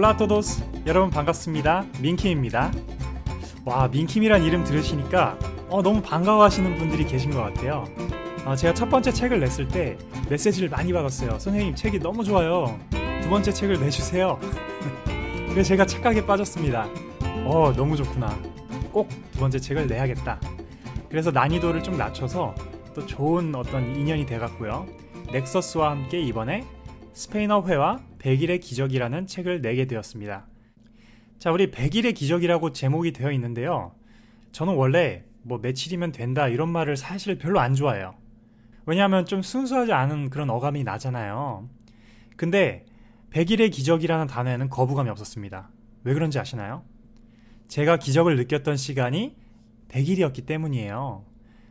올라 토도스 여러분 반갑습니다. 민킴입니다. 와 민킴이란 이름 들으시니까 어, 너무 반가워하시는 분들이 계신 것 같아요. 어, 제가 첫 번째 책을 냈을 때 메시지를 많이 받았어요. 선생님 책이 너무 좋아요. 두 번째 책을 내주세요. 그래서 제가 착각에 빠졌습니다. 어 너무 좋구나. 꼭 두 번째 책을 내야겠다. 그래서 난이도를 좀 낮춰서 또 좋은 어떤 인연이 돼갔고요. 넥서스와 함께 이번에 스페인어 회화 100일의 기적이라는 책을 내게 되었습니다. 자, 우리 100일의 기적이라고 제목이 되어 있는데요. 저는 원래 뭐 며칠이면 된다 이런 말을 사실 별로 안 좋아해요. 왜냐하면 좀 순수하지 않은 그런 어감이 나잖아요. 근데 100일의 기적이라는 단어에는 거부감이 없었습니다. 왜 그런지 아시나요? 제가 기적을 느꼈던 시간이 100일이었기 때문이에요.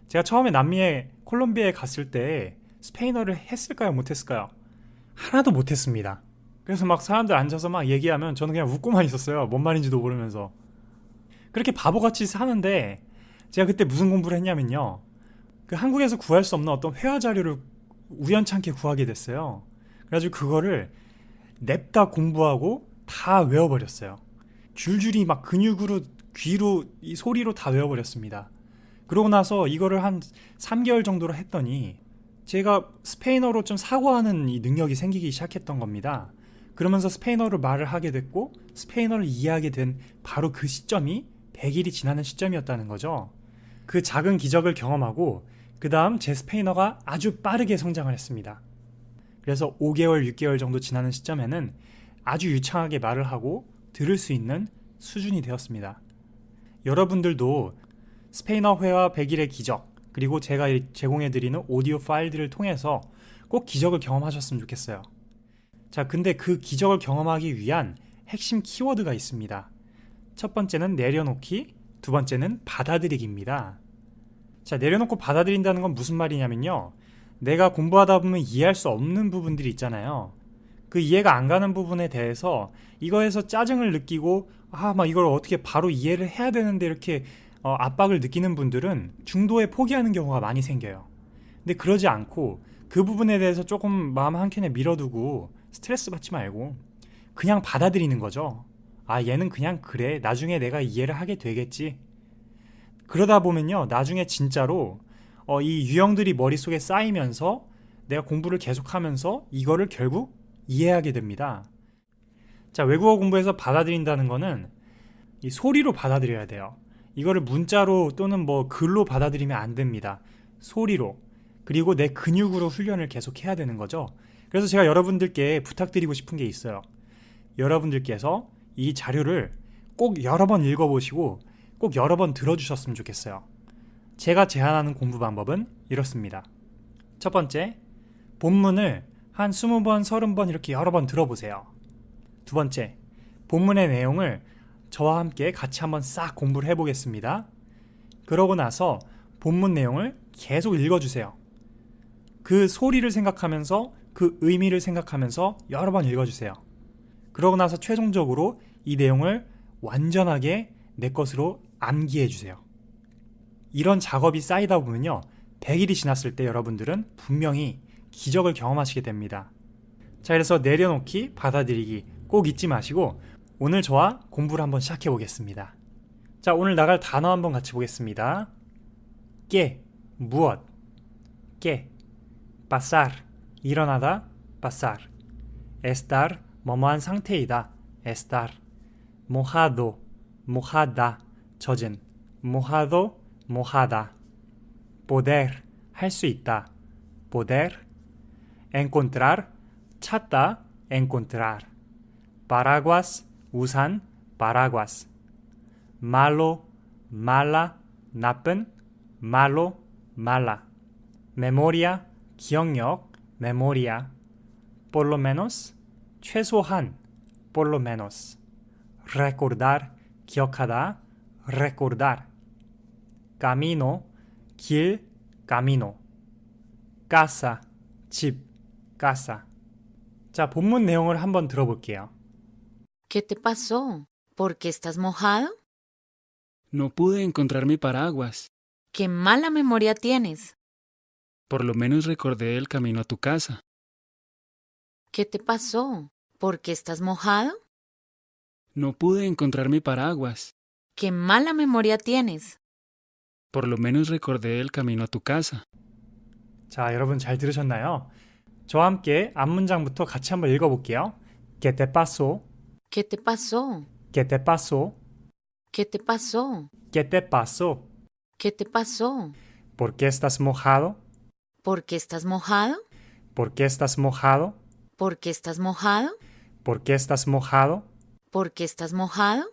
제가 처음에 남미에 콜롬비아에 갔을 때 스페인어를 했을까요? 못했을까요? 하나도 못했습니다. 그래서 막 사람들 앉아서 막 얘기하면 저는 그냥 웃고만 있었어요. 뭔 말인지도 모르면서. 그렇게 바보같이 사는데 제가 그때 무슨 공부를 했냐면요. 그 한국에서 구할 수 없는 어떤 회화 자료를 우연찮게 구하게 됐어요. 그래가지고 그거를 냅다 공부하고 다 외워버렸어요. 줄줄이 막 근육으로 귀로 이 소리로 다 외워버렸습니다. 그러고 나서 이거를 한 3개월 정도로 했더니 제가 스페인어로 좀 사고하는 이 능력이 생기기 시작했던 겁니다. 그러면서 스페인어로 말을 하게 됐고 스페인어를 이해하게 된 바로 그 시점이 100일이 지나는 시점이었다는 거죠. 그 작은 기적을 경험하고 그 다음 제 스페인어가 아주 빠르게 성장을 했습니다. 그래서 5개월, 6개월 정도 지나는 시점에는 아주 유창하게 말을 하고 들을 수 있는 수준이 되었습니다. 여러분들도 스페인어 회화 100일의 기적 그리고 제가 제공해드리는 오디오 파일들을 통해서 꼭 기적을 경험하셨으면 좋겠어요. 자, 근데 그 기적을 경험하기 위한 핵심 키워드가 있습니다. 첫 번째는 내려놓기, 두 번째는 받아들이기입니다. 자, 내려놓고 받아들인다는 건 무슨 말이냐면요. 내가 공부하다 보면 이해할 수 없는 부분들이 있잖아요. 그 이해가 안 가는 부분에 대해서 이거에서 짜증을 느끼고 아, 막 이걸 어떻게 바로 이해를 해야 되는데 이렇게 어, 압박을 느끼는 분들은 중도에 포기하는 경우가 많이 생겨요. 근데 그러지 않고 그 부분에 대해서 조금 마음 한켠에 밀어두고 스트레스 받지 말고 그냥 받아들이는 거죠. 아, 얘는 그냥 그래. 나중에 내가 이해를 하게 되겠지. 그러다 보면요. 나중에 진짜로 어, 이 유형들이 머릿속에 쌓이면서 내가 공부를 계속하면서 이거를 결국 이해하게 됩니다. 자, 외국어 공부에서 받아들인다는 거는 이 소리로 받아들여야 돼요. 이거를 문자로 또는 뭐 글로 받아들이면 안 됩니다. 소리로. 그리고 내 근육으로 훈련을 계속 해야 되는 거죠. 그래서 제가 여러분들께 부탁드리고 싶은 게 있어요. 여러분들께서 이 자료를 꼭 여러 번 읽어보시고 꼭 여러 번 들어주셨으면 좋겠어요. 제가 제안하는 공부 방법은 이렇습니다. 첫 번째, 본문을 한 20번, 30번 이렇게 여러 번 들어보세요. 두 번째, 본문의 내용을 저와 함께 같이 한번 싹 공부를 해보겠습니다. 그러고 나서 본문 내용을 계속 읽어주세요. 그 소리를 생각하면서 그 의미를 생각하면서 여러 번 읽어주세요. 그러고 나서 최종적으로 이 내용을 완전하게 내 것으로 암기해 주세요. 이런 작업이 쌓이다 보면요. 100일이 지났을 때 여러분들은 분명히 기적을 경험하시게 됩니다. 자, 그래서 내려놓기, 받아들이기 꼭 잊지 마시고 오늘 저와 공부를 한번 시작해 보겠습니다. 자, 오늘 나갈 단어 한번 같이 보겠습니다. 깨, 무엇, 깨, pasar, 일어나다, pasar, estar, 뭐뭐한 상태이다, estar, mojado, mojada, 젖은, mojado, mojada, poder, 할 수 있다, poder, encontrar, 찾다, encontrar, paraguas, 우산, paraguas. malo, mala, 나쁜, malo, mala. memoria, 기억력, memoria. por lo menos, 최소한, por lo menos. recordar, 기억하다, recordar. camino, 길, camino. casa, 집, casa. 자, 본문 내용을 한번 들어볼게요. ¿Qué te pasó? ¿Por qué estás mojado? No pude encontrar mi paraguas. ¿Qué mala memoria tienes? Por lo menos recordé el camino a tu casa. ¿Qué te pasó? ¿Por qué estás mojado? No pude encontrar mi paraguas. Qué mala memoria tienes. Por lo menos recordé el camino a tu casa. 자, 여러분 잘 들으셨나요? 저와 함께 앞문장부터 같이 한번 읽어볼게요. ¿Qué te pasó? ¿Qué te pasó? ¿Qué te pasó? ¿Qué te pasó? ¿Qué te pasó? ¿Qué te pasó? ¿Por qué estás mojado? ¿Por qué estás mojado? ¿Por qué estás mojado? ¿Por qué estás mojado? ¿Por qué estás mojado? ¿Por qué estás mojado?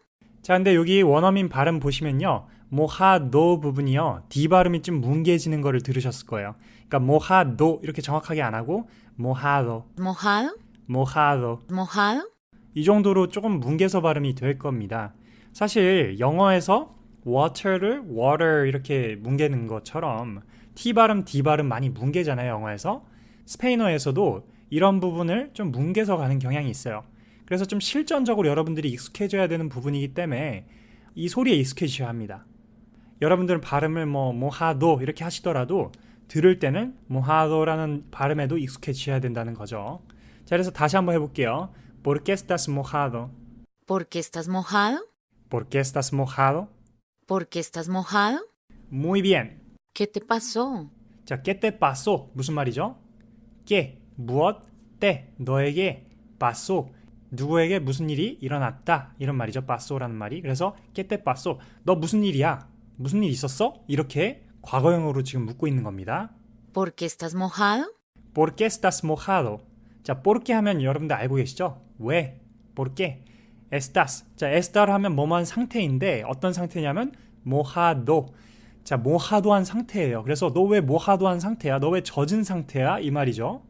자, 근데 여기 원어민 발음 보시면요. 모하도 부분이요. D 발음이 좀 뭉개지는 거를 들으셨을 거예요. 그러니까 모하도 이렇게 정확하게 안 하고 모하도, ¿Mojado? 모하도 ¿Mojado? 이 정도로 조금 뭉개서 발음이 될 겁니다. 사실 영어에서 water를 water 이렇게 뭉개는 것처럼 T 발음, D 발음 많이 뭉개잖아요, 영어에서. 스페인어에서도 이런 부분을 좀 뭉개서 가는 경향이 있어요. 그래서 좀 실전적으로 여러분들이 익숙해져야 되는 부분이기 때문에 이 소리에 익숙해지셔야 합니다. 여러분들은 발음을 뭐 모하도 이렇게 하시더라도 들을 때는 모하도라는 발음에도 익숙해지셔야 된다는 거죠. 자, 그래서 다시 한번 해볼게요. ¿Por qué estás mojado? ¿Por qué estás mojado? ¿Por qué estás mojado? ¿Por qué estás mojado? Muy bien. ¿Qué te pasó? 자, ¿qué te pasó? 무슨 말이죠? ¿qué? 무엇? te? 너에게 pasó. 누구에게 무슨 일이 일어났다. 이런 말이죠. pasó라는 말이. 그래서 ¿qué te pasó? 너 무슨 일이야? 무슨 일 있었어? 이렇게 과거형으로 지금 묻고 있는 겁니다. ¿Por qué estás mojado? ¿Por qué estás mojado? 자, ¿por qué 하면 여러분들 알고 계시죠? 왜? ¿Por qué? estás. 자, estar 하면 뭐뭐한 상태인데 어떤 상태냐면 mojado. 자, 모하도한 상태예요. 그래서 너 왜 모하도한 상태야? 너 왜 젖은 상태야? 이 말이죠.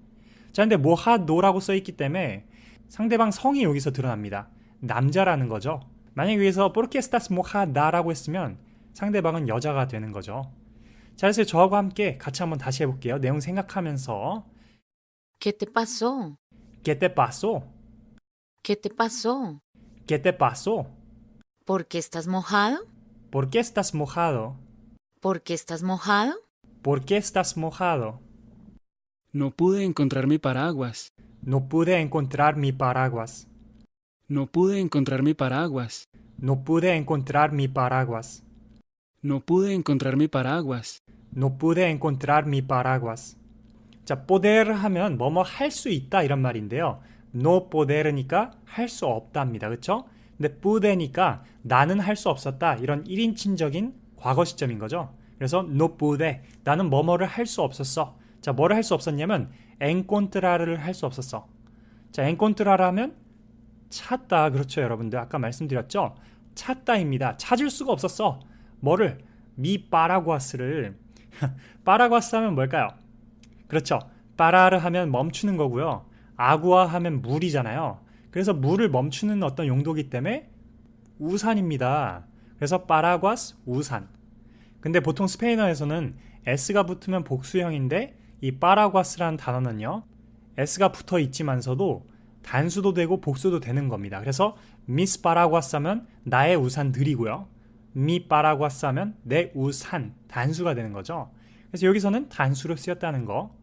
자, 근데 모하도라고 써 있기 때문에 상대방 성이 여기서 드러납니다. 남자라는 거죠. 만약에 여기서 ¿Por qué estás mojada라고 했으면 상대방은 여자가 되는 거죠. 자, 그래서 저하고 함께 같이 한번 다시 해볼게요. 내용 생각하면서 ¿Qué te pasó? ¿Qué te pasó? ¿Qué te pasó? ¿Qué te pasó? ¿Por qué estás mojado? ¿Por qué estás mojado? ¿Por qué estás mojado? ¿Por qué estás mojado? No pude encontrar mi paraguas. No pude encontrar mi paraguas. No pude encontrar mi paraguas. No pude encontrar mi paraguas. No pude encontrar mi paraguas. No pude encontrar mi paraguas. 자, poder 하면 뭐뭐 할 수 있다 이런 말인데요. no poder니까 할 수 없다입니다. 그렇죠? 근데 pude니까 나는 할 수 없었다. 이런 1인칭적인 과거 시점인 거죠. 그래서 no pude 나는 뭐뭐를 할 수 없었어. 자, 뭐를 할 수 없었냐면 encontrar를 할 수 없었어. 자, encontrar 하면 찾다. 그렇죠, 여러분들. 아까 말씀드렸죠? 찾다입니다. 찾을 수가 없었어. 뭐를? 미 파라과스를 파라과스 하면 뭘까요? 그렇죠. 빠라르 하면 멈추는 거고요. 아구아 하면 물이잖아요. 그래서 물을 멈추는 어떤 용도기 때문에 우산입니다. 그래서 빠라과스 우산. 근데 보통 스페인어에서는 s가 붙으면 복수형인데 이 빠라과스라는 단어는요. s가 붙어 있지만서도 단수도 되고 복수도 되는 겁니다. 그래서 미스 빠라과스 하면 나의 우산들이고요. 미 빠라과스 하면 내 우산 단수가 되는 거죠. 그래서 여기서는 단수로 쓰였다는 거.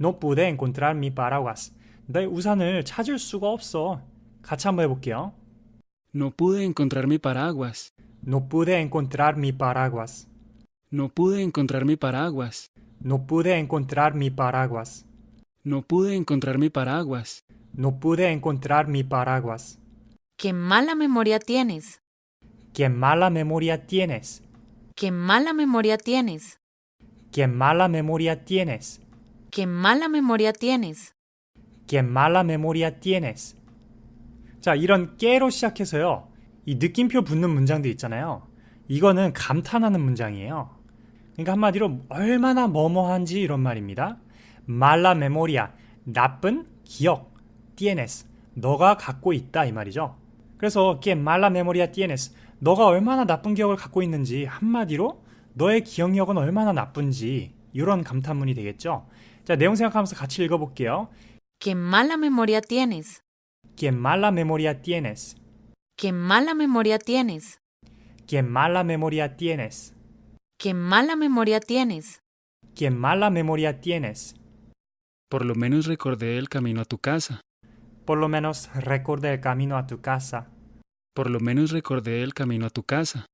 No pude encontrar mi paraguas. 내 우산을 찾을 수가 없어. 같이 한번 해볼게요. No pude encontrar mi paraguas. No pude encontrar mi paraguas. No pude encontrar mi paraguas. No pude encontrar mi paraguas. No pude encontrar mi paraguas. No pude encontrar mi paraguas. Qué mala memoria tienes. Qué mala memoria tienes. Qué mala memoria tienes. Qué mala memoria tienes. Qué mala memoria tienes. Qué mala memoria tienes. 자, 이런 깨로 시작해서요. 이 느낌표 붙는 문장들 있잖아요. 이거는 감탄하는 문장이에요. 그러니까 한마디로 얼마나 뭐뭐한지 이런 말입니다. mala memoria, 나쁜 기억, tienes, 너가 갖고 있다 이 말이죠. 그래서 que mala tienes, 너가 얼마나 나쁜 기억을 갖고 있는지 한마디로 너의 기억력은 얼마나 나쁜지 이런 감탄문이 되겠죠. 자, 내용 생각하면서 같이 읽어볼게요. Qué mala memoria tienes. Que mala memoria tienes. Qué mala memoria tienes. Que mala memoria tienes. Qué mala memoria tienes. Que mala memoria tienes. Por lo menos recordé el camino a tu casa. Por lo menos recuerda el camino a tu casa. Por lo menos recordé el camino a tu casa.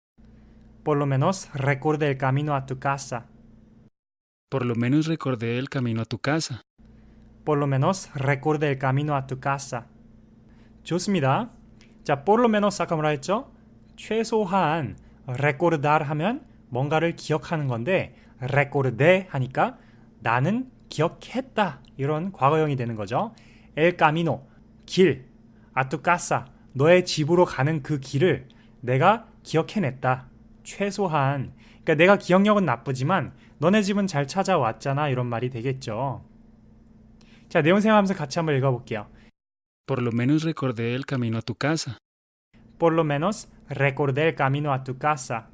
Por lo menos recuerde el camino a tu casa. Por lo menos recordé el camino a tu casa. Por lo menos recuerde el camino a tu casa. 좋습니다. 자, por lo menos 아까 뭐라 했죠? 최소한 recordar 하면 뭔가를 기억하는 건데 recordé 하니까 나는 기억했다. 이런 과거형이 되는 거죠. el camino 길 a tu casa 너의 집으로 가는 그 길을 내가 기억해냈다. 최소한 그러니까 내가 기억력은 나쁘지만 너네 집은 잘 찾아왔잖아. 이런 말이 되겠죠. 자, 내용 생각하면서 같이 한번 읽어 볼게요. Por lo menos recordé el camino a tu casa. Por lo menos recordé el camino a tu casa.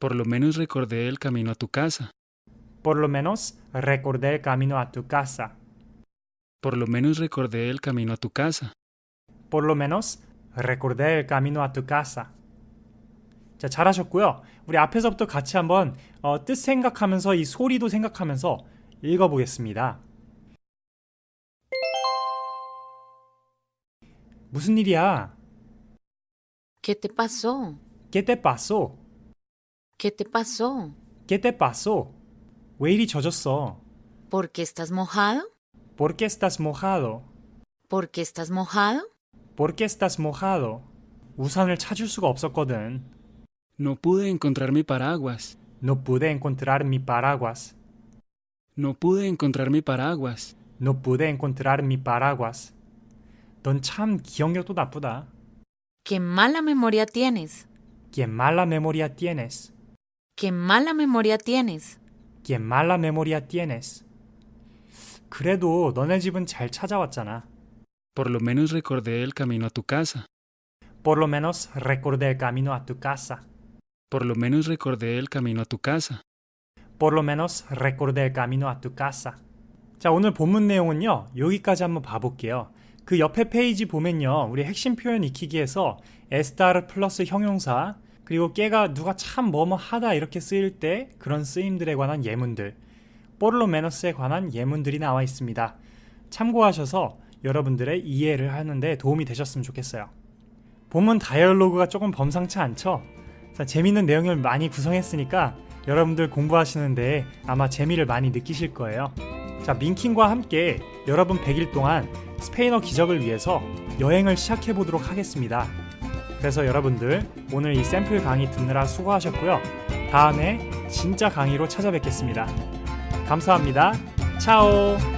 Por lo menos recordé el camino a tu casa. Por lo menos recordé el camino a tu casa. Por lo menos recordé el camino a tu casa. Por lo menos recordé el camino a tu casa. 자, 잘하셨고요. 우리 앞에서부터 같이 한번 어, 뜻 생각하면서 이 소리도 생각하면서 읽어보겠습니다. 무슨 일이야? ¿Qué te pasó? ¿Qué te pasó? ¿Qué te pasó? ¿Qué te pasó? 왜 이리 젖었어? ¿Por qué estás mojado? ¿Por qué estás mojado? ¿Por qué estás mojado? ¿Por qué estás mojado? 우산을 찾을 수가 없었거든. No pude encontrar mi paraguas. No pude encontrar mi paraguas. No pude encontrar mi paraguas. No pude encontrar mi paraguas. 넌 참 기억력도 나쁘다. ¡Qué mala memoria tienes! Qué mala memoria tienes. ¡Qué mala memoria tienes! Qué mala memoria tienes. 그래도 너네 집은 잘 찾아왔잖아. Por lo menos recordé el camino a tu casa. Por lo menos recordé el camino a tu casa. Por lo menos recordé el camino a tu casa. Por lo menos recordé el camino a tu casa. 자, 오늘 본문 내용은요. 여기까지 한번 봐볼게요. 그 옆에 페이지 보면요. 우리 핵심 표현 익히기에서 에스타르 플러스 형용사 그리고 깨가 누가 참 뭐뭐 하다 이렇게 쓰일 때 그런 쓰임들에 관한 예문들 포르로 메너스에 관한 예문들이 나와 있습니다. 참고하셔서 여러분들의 이해를 하는데 도움이 되셨으면 좋겠어요. 본문 다이얼로그가 조금 범상치 않죠? 자, 재밌는 내용을 많이 구성했으니까 여러분들 공부하시는데 아마 재미를 많이 느끼실 거예요. 자, 민킹과 함께 여러분 100일 동안 스페인어 기적을 위해서 여행을 시작해 보도록 하겠습니다. 그래서 여러분들 오늘 이 샘플 강의 듣느라 수고하셨고요. 다음에 진짜 강의로 찾아뵙겠습니다. 감사합니다. 차오!